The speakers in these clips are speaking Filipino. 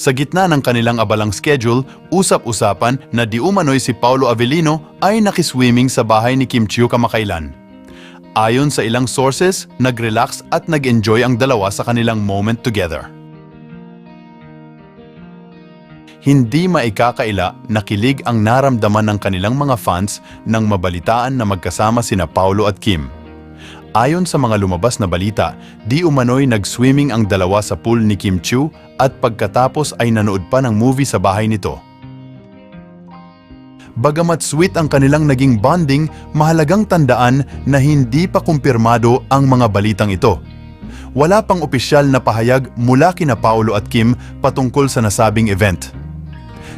Sa gitna ng kanilang abalang schedule, usap-usapan na di umano'y si Paulo Avellino ay nakiswimming sa bahay ni Kim Chiu kamakailan. Ayon sa ilang sources, nag-relax at nag-enjoy ang dalawa sa kanilang moment together. Hindi maikakaila na kilig ang naramdaman ng kanilang mga fans nang mabalitaan na magkasama sina Paulo at Kim. Ayon sa mga lumabas na balita, di umano'y nag-swimming ang dalawa sa pool ni Kim Chiu at pagkatapos ay nanood pa ng movie sa bahay nito. Bagamat sweet ang kanilang naging bonding, mahalagang tandaan na hindi pa kumpirmado ang mga balitang ito. Wala pang opisyal na pahayag mula kina Paulo at Kim patungkol sa nasabing event.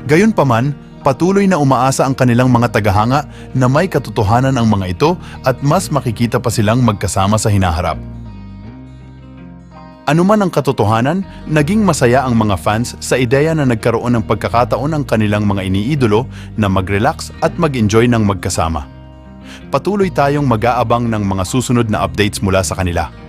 Gayunpaman, patuloy na umaasa ang kanilang mga tagahanga na may katotohanan ang mga ito at mas makikita pa silang magkasama sa hinaharap. Anuman ang katotohanan, naging masaya ang mga fans sa ideya na nagkaroon ng pagkakataon ang kanilang mga iniidolo na mag-relax at mag-enjoy ng magkasama. Patuloy tayong mag-aabang ng mga susunod na updates mula sa kanila.